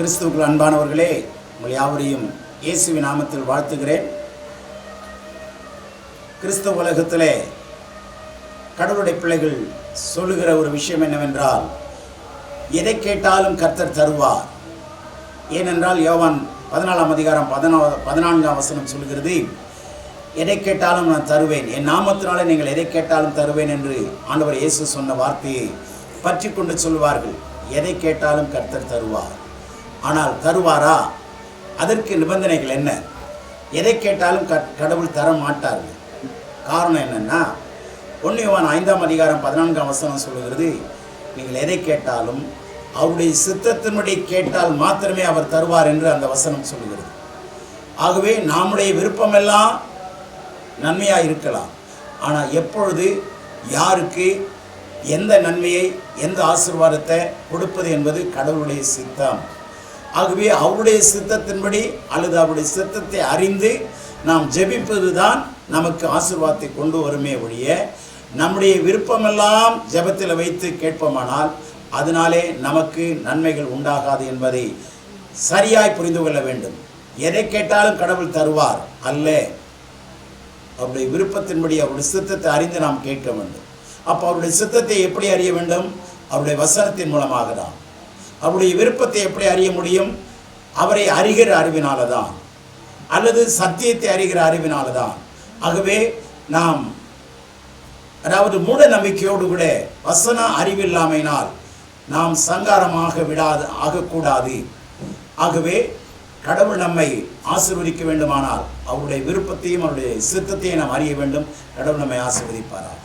கிறிஸ்துவுக்குள் அன்பானவர்களே உங்கள் யாவரையும் இயேசுவின் நாமத்தில் வாழ்த்துகிறேன். கிறிஸ்தவ உலகத்திலே கடவுளுடைய பிள்ளைகள் சொல்லுகிற ஒரு விஷயம் என்னவென்றால் எதை கேட்டாலும் கர்த்தர் தருவார். ஏனென்றால் யோவான் பதினாலாம் அதிகாரம் பதினா பதினான்காம் வசனம் சொல்கிறது எதை கேட்டாலும் நான் தருவேன். என் நாமத்தினாலே நீங்கள் எதை கேட்டாலும் தருவேன் என்று ஆண்டவர் இயேசு சொன்ன வார்த்தையை பற்றி கொண்டு சொல்வார்கள் எதை கேட்டாலும் கர்த்தர் தருவார். ஆனால் தருவாரா? அதற்கு நிபந்தனைகள் என்ன? எதை கேட்டாலும் க- கடவுள் தர மாட்டார்கள். காரணம் என்னன்னா ஒன்றியவான் ஐந்தாம் அதிகாரம் பதினான்காம் வசனம் சொல்லுகிறது நீங்கள் எதை கேட்டாலும் அவருடைய சித்தத்தின்படி கேட்டால் மாத்திரமே அவர் தருவார் என்று அந்த வசனம் சொல்லுகிறது. ஆகவே நம்முடைய விருப்பமெல்லாம் நன்மையாக இருக்கலாம். ஆனால் எப்பொழுது யாருக்கு எந்த நன்மையை எந்த ஆசீர்வாதத்தை கொடுப்பது என்பது கடவுளுடைய சித்தம். ஆகவே அவருடைய சித்தத்தின்படி அல்லது அவருடைய சித்தத்தை அறிந்து நாம் ஜெபிப்பது தான் நமக்கு ஆசிர்வாதத்தை கொண்டு வருமே ஒழிய நம்முடைய விருப்பமெல்லாம் ஜெபத்தில் வைத்து கேட்போமானால் அதனாலே நமக்கு நன்மைகள் உண்டாகாது என்பதை சரியாய் புரிந்து கொள்ள வேண்டும். எதை கேட்டாலும் கடவுள் தருவார் அல்ல. அவருடைய விருப்பத்தின்படி அவருடைய சித்தத்தை அறிந்து நாம் கேட்க வேண்டும். அப்போ அவருடைய சித்தத்தை எப்படி அறிய வேண்டும்? அவருடைய வசனத்தின் மூலமாக தான் அவருடைய விருப்பத்தை எப்படி அறிய முடியும்? அவரை அறிகிற அறிவினால தான் அல்லது சத்தியத்தை அறிகிற அறிவினால தான் ஆகவே நாம் அதாவது மூட நம்பிக்கையோடு கூட வசன அறிவில்லாமையினால் நாம் சங்காரமாக விடாது ஆகக்கூடாது. ஆகவே கடவுள் நம்மை ஆசீர்வதிக்க வேண்டுமானால் அவருடைய விருப்பத்தையும் அவருடைய சித்தத்தையும் நாம் அறிய வேண்டும். கடவுள் நம்மை ஆசீர்வதிப்பாராக.